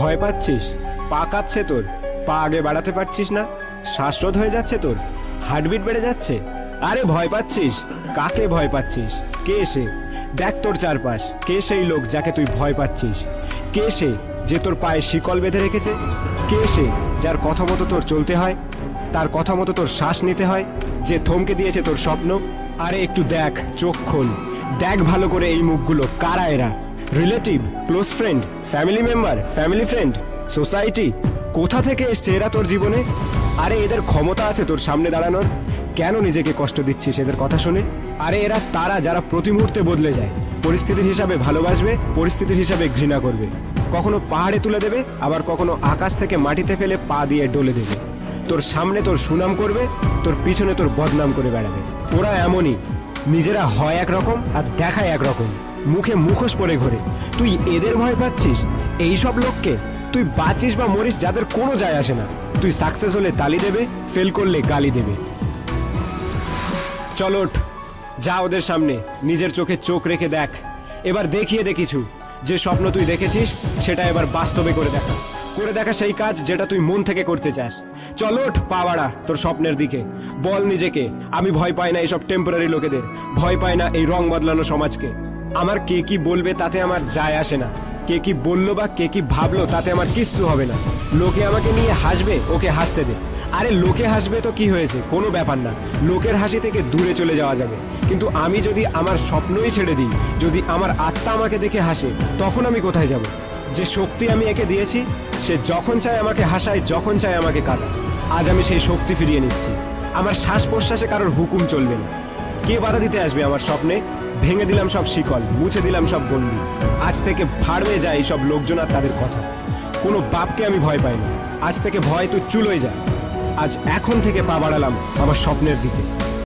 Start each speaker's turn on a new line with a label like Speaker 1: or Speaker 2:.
Speaker 1: ভয় পাচ্ছিস? পা কাঁপছে তোর। পা আগে বাড়াতে পারছিস না। শ্বাসরোধ হয়ে যাচ্ছে তোর। হার্টবিট বেড়ে যাচ্ছে। আরে ভয় পাচ্ছিস? কাকে ভয় পাচ্ছিস? কে সে? দেখ তোর চারপাশ। কে সেই লোক যাকে তুই ভয় পাচ্ছিস? কে সে যে তোর পায়ে শিকল বেঁধে রেখেছে? কে সে যার কথা মতো তোর চলতে হয়? তার কথা মতো তোর শ্বাস নিতে হয়? যে থমকে দিয়েছে তোর স্বপ্ন? আরে একটু দেখ, চোখ খোল। দেখ ভালো করে এই মুখগুলো, কারা এরা? Relative, close friend, family member, family friend, society, কোথা থেকে এসছে এরা তোর জীবনে? আরে এদের ক্ষমতা আছে তোর সামনে দাঁড়ানোর। কেন নিজেকে কষ্ট দিচ্ছিস এদের কথা শুনে? আরে এরা তারা যারা প্রতি মুহূর্তে বদলে যায়। পরিস্থিতির হিসাবে ভালোবাসবে, পরিস্থিতির হিসাবে ঘৃণা করবে। কখনো পাহাড়ে তুলে দেবে, আবার কখনো আকাশ থেকে মাটিতে ফেলে পা দিয়ে ডলে দেবে। তোর সামনে তোর সুনাম করবে, তোর পিছনে তোর বদনাম করে বেড়াবে। ওরা এমনই। নিজেরা হয় একরকম আর দেখায় একরকম। মুখে মুখোশ পরে ঘোরে। তুই এদের ভয় পাচ্ছিস? এই সব লোককে? তুই বাঁচিস বা মরিস যাদের কোনো যায় আসে না। তুই সাকসেস হলে তালি দেবে ফেল করলে গালি দেবে। চল ওঠ। যা ওদের সামনে। নিজের চোখে চোখ রেখে দেখ। এবার দেখিয়ে দে কিছু। যে স্বপ্ন তুই দেখেছিস, সেটা এবার বাস্তবে করে দেখা। করে দেখা সেই কাজ যেটা তুই মন থেকে করতে চাস। চল ওঠ, পা বাড়া তোর স্বপ্নের দিকে। বল নিজেকে, আমি ভয় পাই না এইসব টেম্পোরারি লোকেদের। ভয় পাই না এই রং বদলানো সমাজকে। আমার কে কি বলবে তাতে আমার যায় আসে না। কে কি বলল বা কে কি ভাবলো তাতে আমার কিচ্ছু হবে না। লোকে আমাকে নিয়ে হাসবে, ওকে হাসতে দে। আরে লোকে হাসবে তো কি হয়েছে? কোনো ব্যাপার না। লোকের হাসি থেকে দূরে চলে যাওয়া যাবে। কিন্তু আমি যদি আমার স্বপ্নই ছেড়ে দিই, যদি আমার আত্মা আমাকে দেখে হাসে, তখন আমি কোথায় যাব? যে শক্তি আমি একে দিয়েছি, সে যখন চায় আমাকে হাসায়, যখন চায় আমাকে কাঁদায়। আজ আমি সেই শক্তি ফিরিয়ে নিচ্ছি। আমার শ্বাস প্রশ্বাসে কারোর হুকুম চলবে না। কে বাধা দিতে আসবে আমার স্বপ্নে? ভেঙে দিলাম সব শিকল, মুছে দিলাম সব গন্ডি আজ থেকে ভাড়বে যায় এইসব লোকজন আর তাদের কথা। কোনো বাপকে আমি ভয় পাই না। আজ থেকে ভয় তুই চুলোয় যায়। আজ এখন থেকে পা বাড়ালাম আমার স্বপ্নের দিকে।